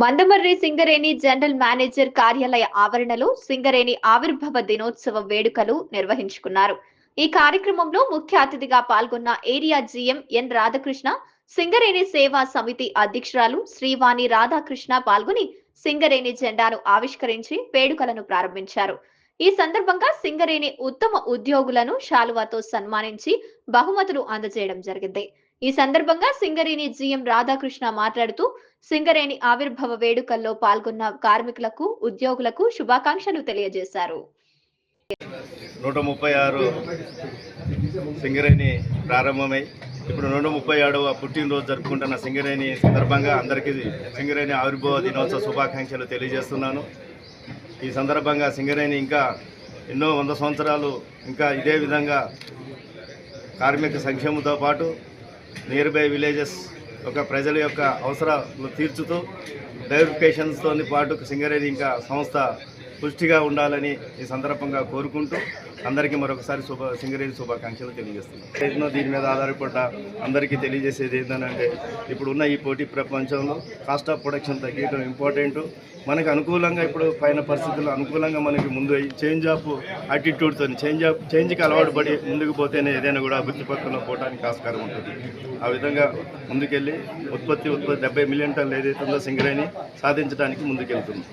Mandamarri Singareni general manager కార్యాలయ ఆవరణలో సింగరేణి ఆవిర్భావ దినోత్సవ వేడుకలు నిర్వహించుకున్నారు. ఈ కార్యక్రమంలో ముఖ్య అతిథిగా పాల్గొన్న area GM N Radhakrishna Singareni సేవా సమితి అధ్యక్షురాలు శ్రీవాణి రాధాకృష్ణ పాల్గొని సింగరేణి జెండాను ఆవిష్కరించి వేడుకలను ప్రారంభించారు. ఈ సందర్భంగా సింగరేణి ఉత్తమ ఉద్యోగులను శాలువాతో సన్మానించి బహుమతులు అందజేయడం జరిగింది. ఈ సందర్భంగా సింగరేణి జీఎం రాధాకృష్ణ మాట్లాడుతూ సింగరేణి ఆవిర్భావ వేడుకల్లో పాల్గొన్న కార్మికులకు ఉద్యోగులకు శుభాకాంక్షలు తెలియజేశారు. నూట ముప్పై ఆరు సింగరేణి ప్రారంభమై ఇప్పుడు నూట ముప్పై ఏడవ పుట్టినరోజు జరుపుకుంటున్న సింగరేణి సందర్భంగా అందరికీ సింగరేణి ఆవిర్భావ దినోత్సవ శుభాకాంక్షలు తెలియజేస్తున్నాను. ఈ సందర్భంగా సింగరేణి ఇంకా ఎన్నో వంద సంవత్సరాలు ఇంకా ఇదే విధంగా కార్మిక సంక్షేమంతో పాటు నియర్ బై విలేజెస్ ఒక ప్రజల యొక్క అవసరాలు తీర్చుతూ డైవర్ఫికేషన్స్తో పాటు సింగరేణి ఇంకా సంస్థ పుష్టిగా ఉండాలని ఈ సందర్భంగా కోరుకుంటూ అందరికీ మరొకసారి శుభ సింగరేణి శుభాకాంక్షలు తెలియజేస్తున్నాను దీని మీద ఆధారపడ్డ అందరికీ తెలియజేసేది ఏంటంటే ఇప్పుడున్న ఈ పోటీ ప్రపంచంలో కాస్ట్ ఆఫ్ ప్రొడక్షన్ తగ్గించడం ఇంపార్టెంట్. మనకు అనుకూలంగా ఇప్పుడు పైన పరిస్థితులు అనుకూలంగా మనకి ముందు చేంజ్ ఆఫ్ యాటిట్యూడ్తో చేంజ్ ఆఫ్ చేంజ్కి అలవాటు పడి ముందుకు పోతేనే ఏదైనా కూడా అభివృద్ధి పక్కన పోవడానికి ఆస్కారం ఉంటుంది. ఆ విధంగా ముందుకెళ్ళి ఉత్పత్తి ఉత్పత్తి డెబ్బై మిలియన్ టన్నులు ఏదైతే ఉందో సింగరేణి సాధించడానికి ముందుకెళ్తుంది.